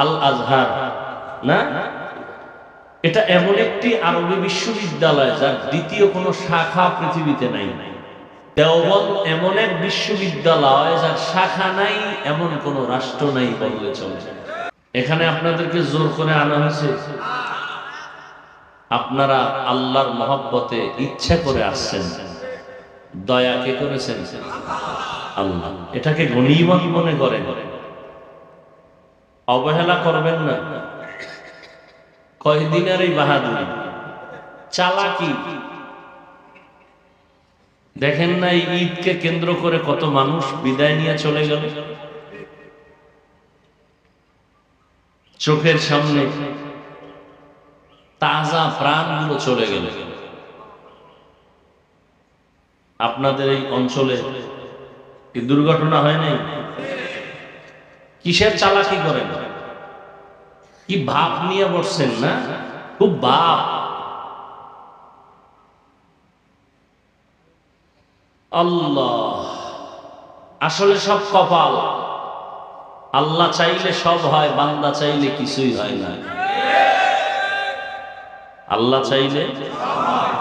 আল আজহার না? এটা এমন একটি আরবি বিশ্ববিদ্যালয় যার দ্বিতীয় কোনো শাখা পৃথিবীতে নাই। দেওবন্দ এমন এক বিশ্ববিদ্যালয় যার শাখা নাই, এমন কোন রাষ্ট্র নাই বললে চলে। এখানে আপনাদেরকে জোর করে আনা হয়েছে। আপনারা আল্লাহর মহব্বতে ইচ্ছা করে আসছেন। দয়া কে করেছেন? আল্লাহ। এটাকে গণিমত মনে করেন। অবহেলা করবেন না। কয়দিনের এই বাহাদুরি? চালাকি। দেখেন না এই ঈদকে কেন্দ্র করে কত মানুষ বিদায় নিয়ে চলে গেল? চোখের সামনে তাজা প্রাণগুলো চলে গেল। আপনাদের এই অঞ্চলে কি দুর্ঘটনা হয় নাই? কিসের চালাকি করেন? কি ভাব নিয়ে বসছেন না? খুব ভাব। আল্লাহ, আসলে সব কপাল। আল্লাহ চাইলে সব হয়, বান্দা চাইলে কিছুই হয় না। আল্লাহ চাইলে,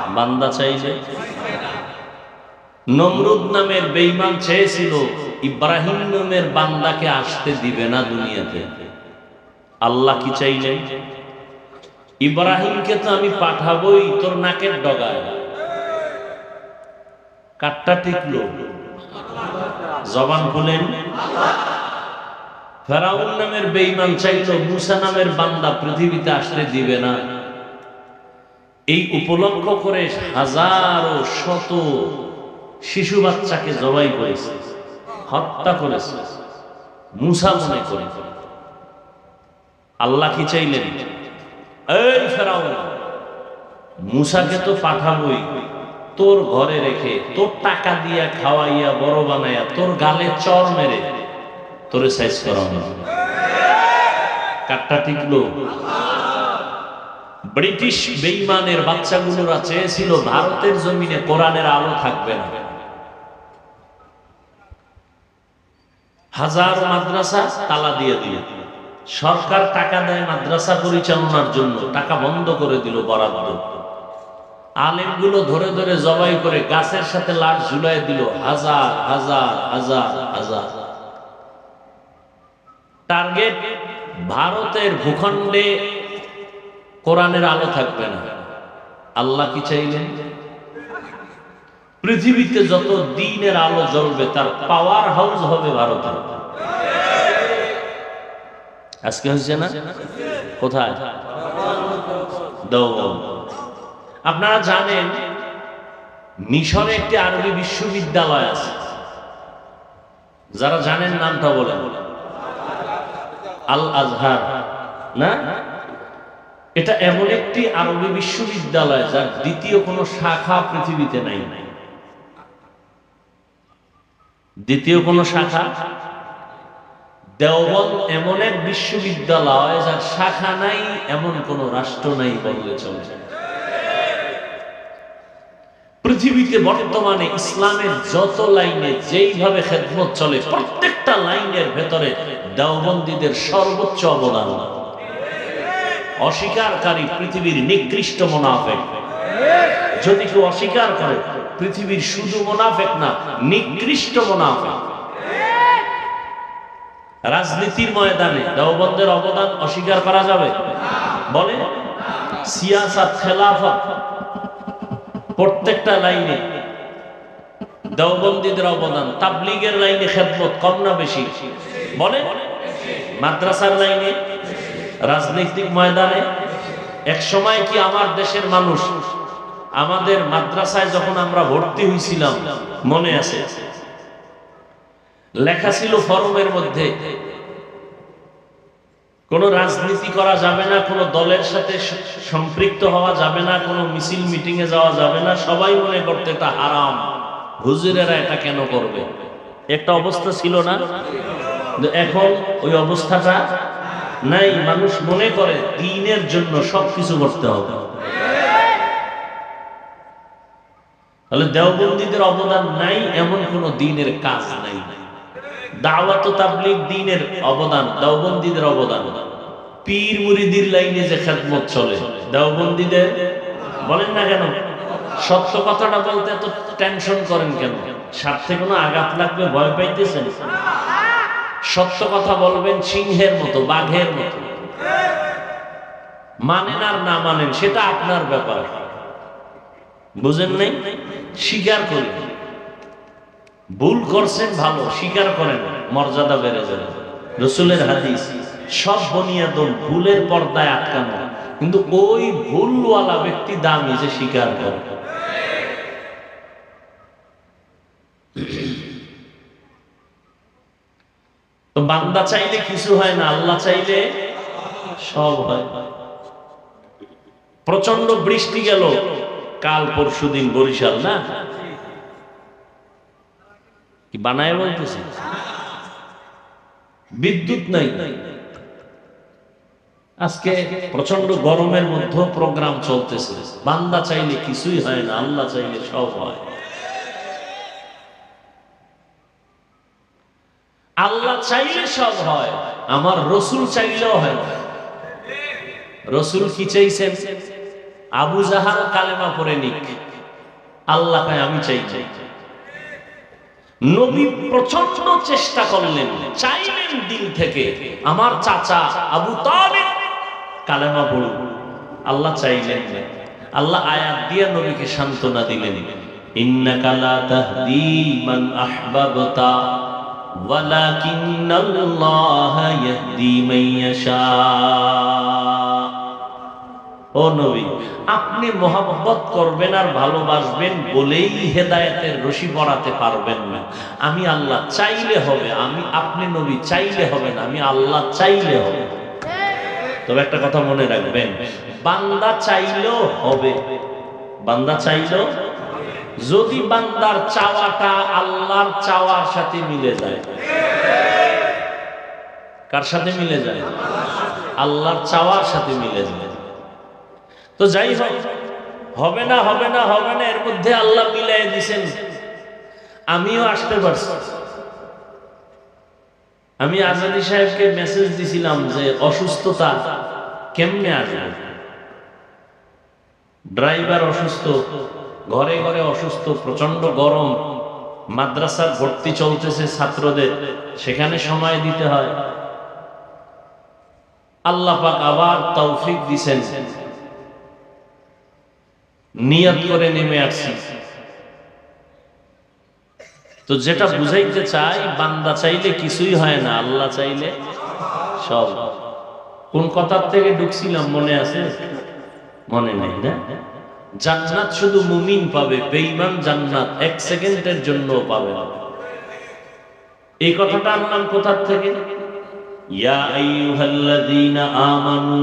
বান্দা চাইলে নমরুদ নামের বেইমান চেয়েছিল, ইব্রাহিম নামের বান্দাকে আসতে দিবে না দুনিয়াতে। আল্লাহ কি চাইলেন? ইব্রাহিমকে তো আমি পাঠাবই, তোর নাকের ডগায়। কাটটা টিকলো। জবান খুলেন। ফেরাউন নামের বেইমান চাইল মুসা নামের বান্দা পৃথিবীতে আসতে দিবে না। এই উপলক্ষ করে হাজারো, শত শিশু বাচ্চাকে জবাই করেছে, হত্যা করেছে, মুসা মনে করে। আল্লাহ কি চাইলেন? এই ফেরাউন, মুসাকে তো পাঠাবই, তোর ঘরে রেখে, তোর টাকা দিয়া খাওয়াইয়া, বড় বানাইয়া, তোর গালে চর মেরে, তোরে সাইজ করানো কাটটা টিকলো। ব্রিটিশ বেইমানের বাচ্চাগুলোরা চেয়েছিল, ভারতের জমিনে কোরআনের আলো থাকবে না। হাজার মাদ্রাসা তালা দিয়ে দিয়ে সরকার টাকা দেয় মাদ্রাসা পরিচালনার জন্য, টাকা বন্ধ করে দিল বরাবর আলেমগুলো ধরে ধরে জবাই করে গাছের সাথে লাশ ঝুলাই দিল, হাজার হাজার হাজার হাজার। টার্গেট, ভারতের ভূখণ্ডে কোরআনের আলো থাকবে না। আল্লাহ কি চাইলেন? পৃথিবীতে যত দিনের আলো জ্বলবে, তার পাওয়ার হাউস হবে ভারতে। আজকে হয়েছে না? কোথায়? আপনারা জানেন মিশরে একটি আরবি বিশ্ববিদ্যালয় আছে। যারা জানেন নামটা বলেন। আল আজহার না? এটা এমন একটি আরবি বিশ্ববিদ্যালয় যার দ্বিতীয় কোনো শাখা পৃথিবীতে নাই নাই। দ্বিতীয় কোনো শাখা? দেওবন্দ এমন এক বিশ্ববিদ্যালয় যার শাখা নাই, এমন কোন রাষ্ট্র নাই বললে চলে। পৃথিবীতে বর্তমানে ইসলামের যত লাইনে যেইভাবে খেদমত চলে, প্রত্যেকটা লাইনের ভেতরে দেওবন্দীদের সর্বোচ্চ অবদান। অস্বীকারী পৃথিবীর নিকৃষ্ট মোনাফেক। যদি কেউ অস্বীকার করে পৃথিবীর শুধু মোনাফেক না, নিকৃষ্ট মোনাফেক। রাজনীতির ময়দানে দেওবন্দের অবদান অস্বীকার করা যাবে? বলে, সিয়াসাত খেলাফত প্রত্যেকটা লাইনে দেওবন্দীদের অবদান, তাবলিগের লাইনে খেদমত কম না বেশি? বলে, মাদ্রাসার লাইনে, রাজনৈতিক ময়দানে, এক সময় কি আমার দেশের মানুষ আমাদের মাদ্রাসায় যখন আমরা ভর্তি হয়েছিলাম মনে আছে? লেখা ছিল ফরমের মধ্যে, কোন রাজনীতি করা যাবে না, কোন দলের সাথে সম্পৃক্ত হওয়া যাবে না, কোনো মিছিল মিটিং এ যাওয়া যাবে না, সবাই মনে করতে এটা হারাম। হুজুরেরা এটা কেন করবে? একটা অবস্থা ছিল না? এখন ওই অবস্থাটা নাই। মানুষ মনে করে, দিনের জন্য সবকিছু করতে হবে। তাহলে অবদান নাই, এমন কোন দিনের কাজ নাই। দাওয়াত দিনের অবদান অবদান। পীর মুরিদির লাইনে যে খেদমত চলে বলেন না কেন? সত্য কথাটা বলতে এত টেনশন করেন কেন? স্বার্থে কোনো আঘাত লাগবে ভয় পাইতেছেন? সত্য কথা বলবেন সিংহের মতো, বাঘের মতো। মানেন আর না মানেন, সেটা আপনার ব্যাপার। বুঝেন নাই? স্বীকার করি ভুল করছেন ভালো, স্বীকার করেন, মর্যাদা বেড়ে যাবে। রসুলের হাদিস, সব বনিয়াদন ভুলের পর্দায় আটকানো। কিন্তু ওই ভুলওয়ালা ব্যক্তি দামি যে স্বীকার করে। বান্দা চাইলে কিছু হয় না, আল্লাহ চাইলে সব হয়। প্রচণ্ড বৃষ্টি গেল কাল পরশু দিন বরিশাল, না? কি বানায় বলতেছে? বিদ্যুৎ নাই। আজকে প্রচণ্ড গরমের মধ্যে প্রোগ্রাম চলতেছে। বান্দা চাইলে কিছুই হয় না, আল্লাহ চাইলে সব হয়। আল্লাহ চাইলে সব হয়, আমার রসুল চাইলেও হয় রসুল কি চাইছেন? আবু জাহাল কালেমা পরে নিক। আল্লাহ কয়, আমি চাই। চাই নবী প্রচণ্ড চেষ্টা করলেন, চাইলেন দিল থেকে। আমার চাচা আবু তালিব কালেমা পড়ুন আল্লাহ চাইলেন আল্লাহ আয়াত দিয়ে নবীকে সান্ত্বনা দিলেন। ইন্নাকা লা তাহদি মান আহবাবতা, ওয়ালাকিন্নাল্লাহা ইয়াহদি মান ইয়াশা। ও নবী, আপনি মোহাব্বত করবেন আর ভালোবাসবেন বলেই হেদায়েতের রশি পড়াতে পারবেন না। আমি আল্লাহ চাইলে হবে, আমি, আপনি নবী চাইলে হবে না, আমি আল্লাহ চাইলে হবে। তবে একটা কথা মনে রাখবেন, বান্দা চাইলেও হবে। বান্দা চাইলেও যদি বান্দার চাওয়াটা আল্লাহর চাওয়ার সাথে মিলে যায়। কার সাথে মিলে যায়? আল্লাহর চাওয়ার সাথে মিলে যায়। তো যাই হোক, হবে না হবে না হবে না, এর মধ্যে আল্লাহ মিলাই দিছেন। আমিও আসতে পারছি। আমি আজাদি সাহেবকে মেসেজ দিছিলাম যে অসুস্থতা কেমনে আসবে? ড্রাইভার অসুস্থ, ঘরে ঘরে অসুস্থ প্রচণ্ড গরম, মাদ্রাসার ভর্তি চলতেছে ছাত্রদের, সেখানে সময় দিতে হয়। আল্লাহ পাক আবার তৌফিক দিছেন। নিয়ত করে নেমে আসছি তো যেটা বুঝাইতে চাই, বান্দা চাইলে কিছুই হয় না, আল্লাহ চাইলে সব। কোন কথার থেকে ঢুকছিলাম মনে আছে? মনে নেই না? জান্নাত শুধু মুমিন পাবে, বেঈমান জান্নাত এক সেকেন্ডের জন্য পাবে এই কথাটা আনলাম কোথার থেকে? ইয়া আইয়ুহাল্লাযীনা আমানু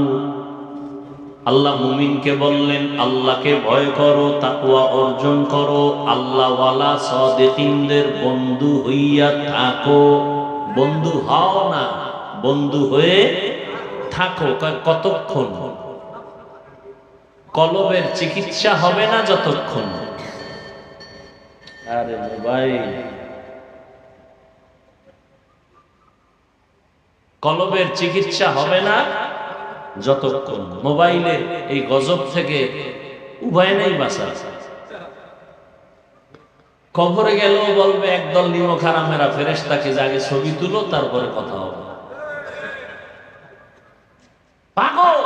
আল্লাহ মুমিনকে বললেন আল্লাহকে ভয় করো তাকুয়া অর্জন করো আল্লাহওয়ালা সদেকিনদের বন্ধু হইয়া থাকো। বন্ধু হও না বন্ধু হয়ে থাকো কতক্ষণ? কলবের চিকিৎসা হবে না যতক্ষণ? আরে ভাই কলবের চিকিৎসা হবে না যতক্ষণ মোবাইলে এই গজব থেকে উভয় নেই বাসা। কবরে গেলেও বলবে, একদল নিমক হারামেরা ফেরেস্তাকে জাগে ছবি তুলো, তারপরে কথা হবে। পাগল!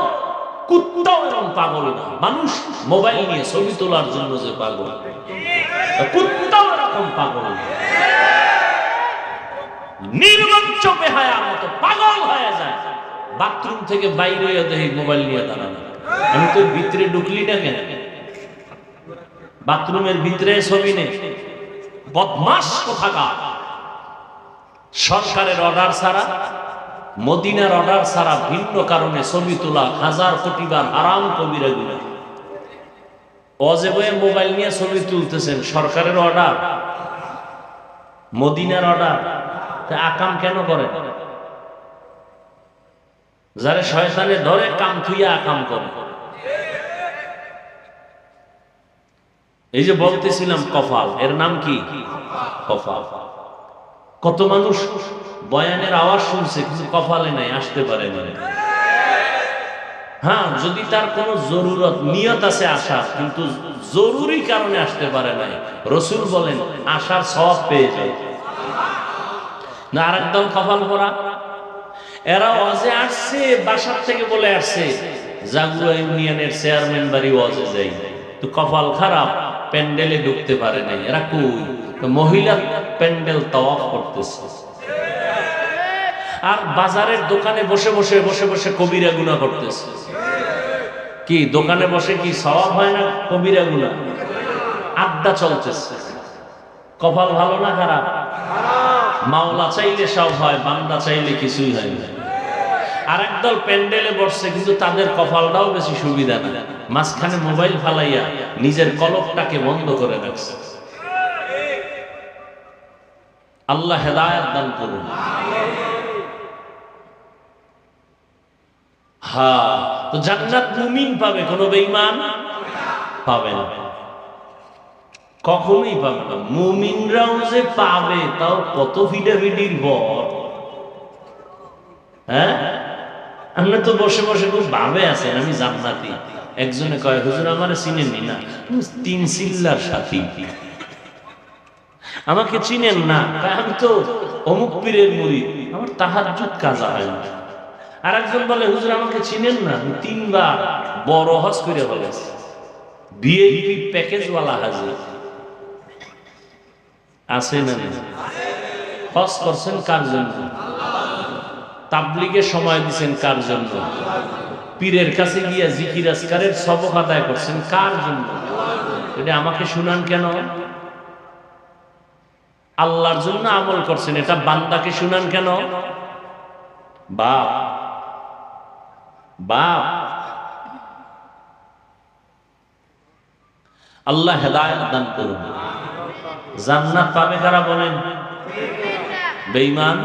কুত্তাও এরকম পাগল না। মানুষ মোবাইল নিয়ে ছবি তোলার জন্য যে পাগল কুত্তাও এরকম পাগল না। নির্লজ্জ বেহায়ার মতো পাগল হয়ে যায়। বাথরুম থেকে বাইরে দেখি মোবাইল নিয়ে দাঁড়ানো। আমি তো ভিতরে ঢুকলি না কেন? বাথরুমের ভিতরে ছবি নেই। বদমাস কোথাকার? সরকারের অর্ডার ছাড়া, মদিনার অর্ডার ছাড়া ভিন্ন কারণে ছবি তোলা, হাজার কোটি বার আরাম কবিরা গুলা অজেবয়ে মোবাইল নিয়ে ছবি তুলতেছেন, সরকারের অর্ডার মদিনার অর্ডার আকাম কেন করেন? যারা শয়তানে ধরে কাম থুইয়া আকাম করে। এই যে বলতেছিলাম কফাল, এর নাম কি? কফাল। কত মানুষ বয়ানের আওয়াজ শুনছে, কিন্তু কপালে নাই, আসতে পারে না। হ্যাঁ যদি তার কোনো জরুরত, নিয়ত আছে আসার কিন্তু জরুরি কারণে আসতে পারে নাই। রসুল বলেন আসার সব পেয়ে যায় না আর একদম কপাল পরা এরা অজে আসছে, বাসার থেকে বলে আসছে জাগুয়া ইউনিয়নের চেয়ারম্যান বাড়ি অজে যাই। তো কপাল খারাপ, প্যান্ডেলে ঢুকতে পারে নাই। এরা কই? মহিলা প্যান্ডেল তওয়াফ করতেছে। আর বাজারের দোকানে বসে বসে বসে বসে কবিরা গুণা করতেছে। কি, দোকানে বসে কি স্বভাব হয় না কবিরা গুণা আড্ডা চলতেছে। কপাল ভালো না খারাপ? মাওলা চাইলে সব হয়, বান্দা চাইলে কিছুই হয় না। আর একদল প্যান্ডেলে বসছে, কিন্তু তাদের কপালটাও বেশি সুবিধা না। মাঝখানে মোবাইল ফালাইয়া নিজের কলকটাকে বন্ধ করে রাখছে। আল্লাহ হেদায়ত দান করুন। হ্যাঁ তো জান্নাত মুমিন পাবে, কোনো বেঈমান পাবে না। কখনোই পাবে না। মুমিনরাও যে পাবে, তাও কত ভিডাভিডির বর? হ্যাঁ? আমরা তো বসে বসে খুব ভাবে আছেন, আমি জান্নাতি। একজনে কয়, হুজুর, আমার চিনেননি না? তিন সিল্লার সাথী। আমাকে চিনেন না আমি তো অমুক পীরের মুড়ি। আমার তাহার কাজা হয় না। আর একজন বলে, হুজুর, আমাকে চিনেন না? আমি তিনবার বড় হজ করে বলেছি। বিএপি প্যাকেজওয়ালা হাজির। আছে না? হজ করছেন কার জন্য? তাবলিগে সময় দিছেন কার জন্য? পীরের কাছে গিয়া জিকির আসকারের সবক আদায় করছেন কার জন্য? এটা আমাকে শুনান কেন? আল্লাহর জন্য আমল করছেন, এটা বান্দাকে শুনান কেন? বাপ বাপ। আল্লাহ হেদায়ত দান করুন। জান্নাত পাবে কারা বলেন? বেঈমান?